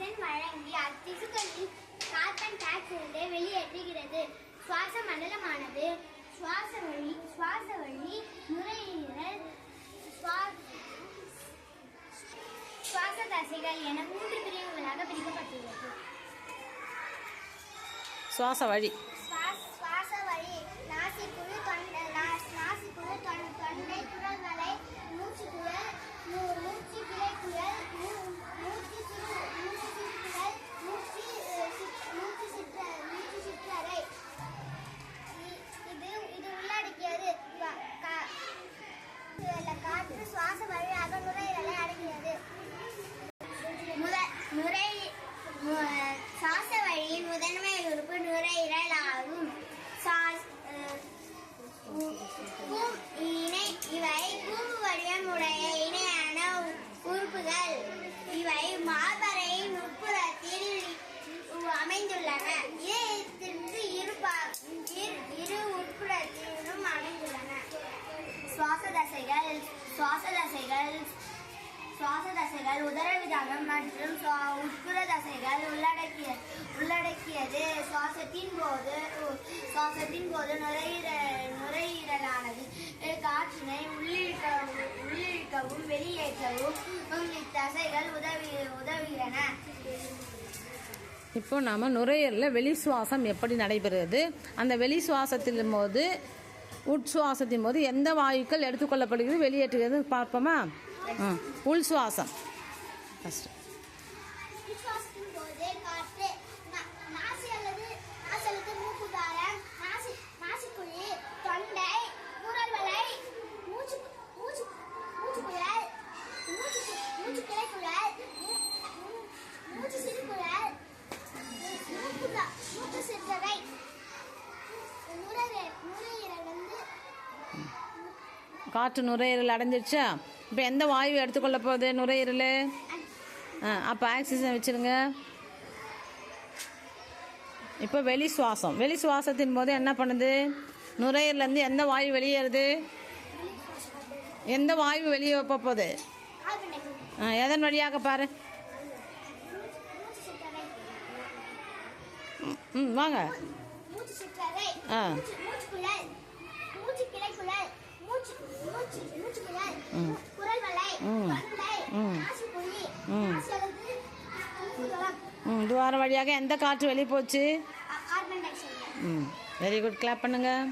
Oxygen வழங்கி அத்திசுக்களில் carbon tie ஆக்சைடை வெளியேற்றுகிறது. சுவாச மண்டலமானது சுவாச வழி சுவாச வழி நுரையீரல் சுவாச தசைகள் என மூன்று பிரிவுகளாக பிரிக்கப்பட்டுள்ளது. சுவாச வழி. இதுல காற்று சுவாச சுவாச தசைகள் சுவாச தசைகள் உதரவிதானம் மற்றும் சுவா- உட்புற தசைகள் உள்ளடக்கிய உள்ளடக்கியது. சுவாசத்தின் போது சுவாசத்தின் போது நுரையீரல் நுரையீரலானது காற்றினை உள்ளிழுக்க உள்ளிழுக்கவும் வெளியேற்றவும் இத்தசைகள் உதவி உதவுகிறன இப்போ நாம் நுரையீரலில் வெளி சுவாசம் எப்படி நடைபெறுகிறது அந்த வெளி சுவாசத்தின் போது உட்சுவாசத்தின் போது எந்த வாயுக்கள் எடுத்துக்கொள்ளப்படுகிறது? வெளியேற்றுகிறது பார்ப்போமா? உள் சுவாசம் ஃபஸ்ட்டு காற்று நுரையீரல் அடைஞ்சிருச்சா? இப்போ எந்த வாயு எடுத்துக்கொள்ள போகுது நுரையீரல்? ஆ அப்போ ஆக்சிஜன் வச்சுருங்க. இப்போ வெளி சுவாசம். வெளி சுவாசத்தின் போது என்ன பண்ணுது? நுரையீரலேருந்து எந்த வாயு வெளியேறுது? எந்த வாயு வெளியே வைப்ப போகுது? எதன் வழியாக பாரு. ம் வாங்க. ஆ. ம். ம். துவார வழியாக எந்த காற்று வெளியே போச்சு ம் வெரி குட் கிளாப் பண்ணுங்கள்